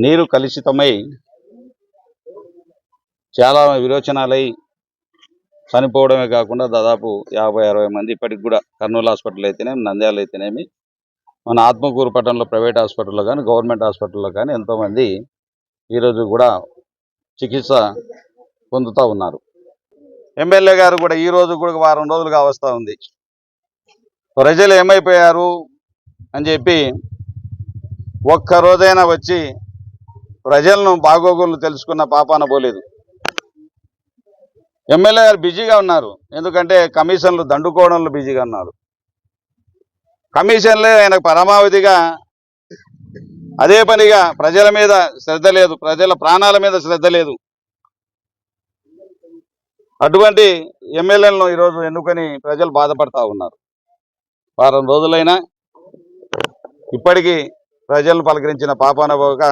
నీరు కలుషితమై చాలా విరోచనాలై చనిపోవడమే కాకుండా దాదాపు యాభై అరవై మంది ఇప్పటికి కూడా కర్నూలు హాస్పిటల్ అయితేనేమి నంద్యాల అయితేనేమి మన ఆత్మకూరు పట్టణంలో ప్రైవేట్ హాస్పిటల్లో కానీ గవర్నమెంట్ హాస్పిటల్లో కానీ ఎంతోమంది ఈరోజు కూడా చికిత్స పొందుతూ ఉన్నారు. ఎమ్మెల్యే గారు కూడా ఈ రోజు కూడా వారం రోజులుగా వస్తూ ఉంది. ప్రజలు ఏమైపోయారు అని చెప్పి ఒక్క రోజైనా వచ్చి ప్రజలను బాగోగులు తెలుసుకున్న పాపాన పోలేదు. ఎమ్మెల్యే గారు బిజీగా ఉన్నారు. ఎందుకంటే కమిషన్లు దండుకోవడంలో బిజీగా ఉన్నారు. కమిషన్లే ఆయనకు పరమావధిగా అదే పనిగా ప్రజల మీద శ్రద్ధ లేదు. ప్రజల ప్రాణాల మీద శ్రద్ధ లేదు. అటువంటి ఎమ్మెల్యేలను ఈరోజు ఎన్నుకొని ప్రజలు బాధపడతా ఉన్నారు. వారం రోజులైనా ఇప్పటికీ ప్రజలను పలకరించిన పాపాన పోక